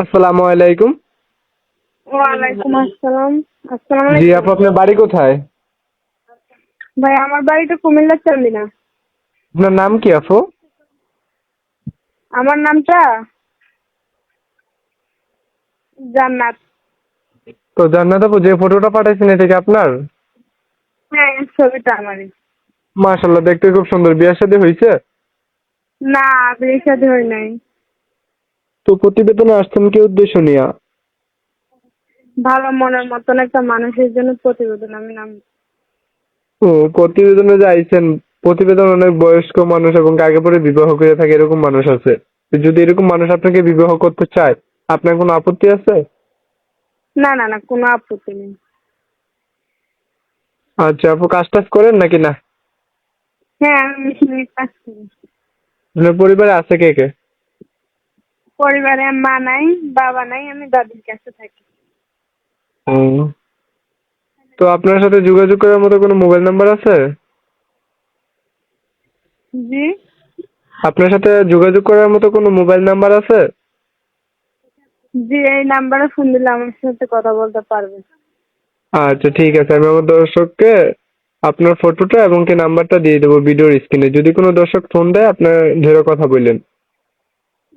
আসসালামু আলাইকুম। ওয়ালাইকুম আসসালাম। আসসালাম জি আপু আপনার বাড়ি কোথায়? ভাই আমার বাড়িটা কুমিল্লার চান্দিনা আপনার নাম কি আপু? আমার নামটা জান্নাত। তো জান্নাত আপু যে ফটোটা পাঠাইছেন এটা কি আপনার? হ্যাঁ ছবিটা আমারই। মাশাল্লাহ দেখতে খুব সুন্দর। বিয়ের সাথে হয়েছে না বিয়ে শাদী হয় নাই। তো প্রতিবেদনে আসছেন কি উদ্দেশ্য নিয়ে? ভালো মনের মতন একটা মানুষের জন্য প্রতিবেদন আমি নাম ও প্রতিবেদনে যে আইছেন প্রতিবেদন অনেক বয়স্ক মানুষ এবং আগে পরে বিবাহ করে থাকে এরকম মানুষ আছে। যদি এরকম মানুষ আপনাকে বিবাহ করতে চায় আপনার কোনো আপত্তি আছে? না না না কোনো আপত্তি নেই। আচ্ছা আপু কাজ টাজ করেন নাকি না? হ্যাঁ আমি মেশিনের কাজ করি। আপনার পরিবারে আছে কে কে? পরিবারে মা নাই বাবা নাই আমি দাদির কাছে থাকি। ও। তো আপনার সাথে যোগাযোগ করার মতো কোনো মোবাইল নাম্বার আছে? জি। আপনার সাথে যোগাযোগ করার মতো কোনো মোবাইল নাম্বার আছে? জি এই নাম্বারে ফোন দিলে আমার সাথে কথা বলতে পারবে। আচ্ছা ঠিক আছে। আমি আমার দর্শককে আপনার ফটোটা এবং কি নাম্বারটা দিয়ে দেবো ভিডিওর স্ক্রিনে যদি কোনো দর্শক ফোন দেয় আপনার ধরে কথা বললেন।